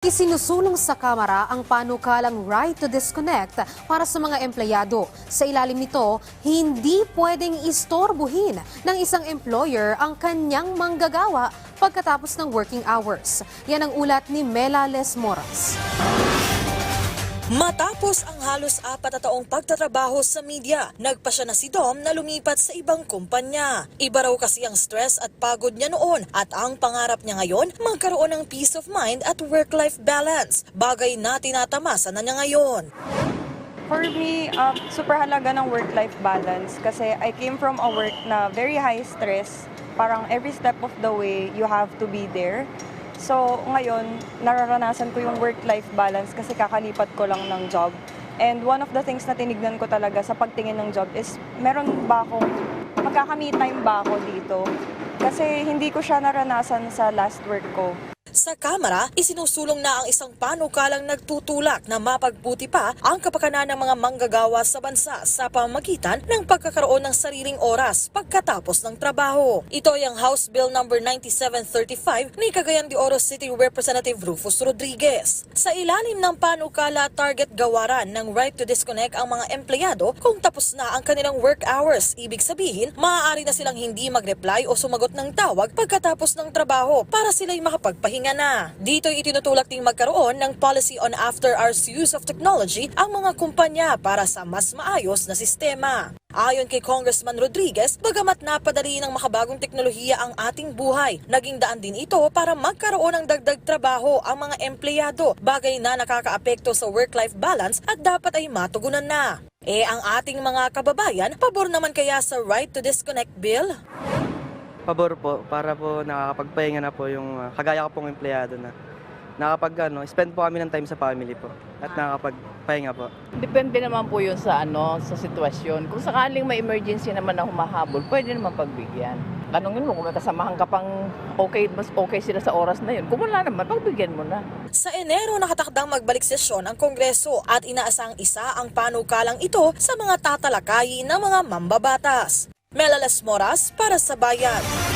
Isinusulong sa Kamara ang panukalang right to disconnect para sa mga empleyado. Sa ilalim nito, hindi pwedeng istorbohin ng isang employer ang kanyang manggagawa pagkatapos ng working hours. Yan ang ulat ni Mela Les Moras. Matapos ang halos apat na taong pagtatrabaho sa media, nagpa siya na si Dom na lumipat sa ibang kumpanya. Iba raw kasi ang stress at pagod niya noon at ang pangarap niya ngayon, magkaroon ng peace of mind at work-life balance. Bagay na tinatamasa na niya ngayon. For me, um, super halaga ng work-life balance kasi I came from a work na very high stress. Parang every step of the way, you have to be there. So ngayon, nararanasan ko yung work-life balance kasi kakalipat ko lang ng job. And one of the things na tinignan ko talaga sa pagtingin ng job is, meron ba akong, magkaka-me time ba ako dito? Kasi hindi ko siya naranasan sa last work ko. Sa Kamara, isinusulong na ang isang panukalang nagtutulak na mapagbuti pa ang kapakanan ng mga manggagawa sa bansa sa pamamagitan ng pagkakaroon ng sariling oras pagkatapos ng trabaho. Ito ay ang House Bill No. 9735 ni Cagayan de Oro City Representative Rufus Rodriguez. Sa ilalim ng panukala, target gawaran ng right to disconnect ang mga empleyado kung tapos na ang kanilang work hours. Ibig sabihin, maaari na silang hindi mag-reply o sumagot ng tawag pagkatapos ng trabaho para sila'y makapagpahinga na. Dito itinutulak ding magkaroon ng policy on after-hours use of technology ang mga kumpanya para sa mas maayos na sistema. Ayon kay Congressman Rodriguez, bagamat napadali ng makabagong teknolohiya ang ating buhay, naging daan din ito para magkaroon ng dagdag trabaho ang mga empleyado, bagay na nakakaapekto sa work-life balance at dapat ay matugunan na. Eh ang ating mga kababayan, pabor naman kaya sa right to disconnect bill? Pabor po para po nakakapagpahinga na po yung ah, kagaya ko pong empleyado na nakapag ano, spend po kami ng time sa family po at nakakapagpahinga po. Depende naman po yun sa ano sa sitwasyon. Kung sakaling may emergency naman na humahabol, pwede naman pagbigyan. Tanungin mo kung may kasamahan ka pang okay, mas okay sila sa oras na yun. Kung wala naman, pagbigyan mo na. Sa Enero nakatakdang magbalik sesyon ang Kongreso at inaasang isa ang panukalang ito sa mga tatalakayi ng mga mambabatas. Melalas Moras para sa Bayan.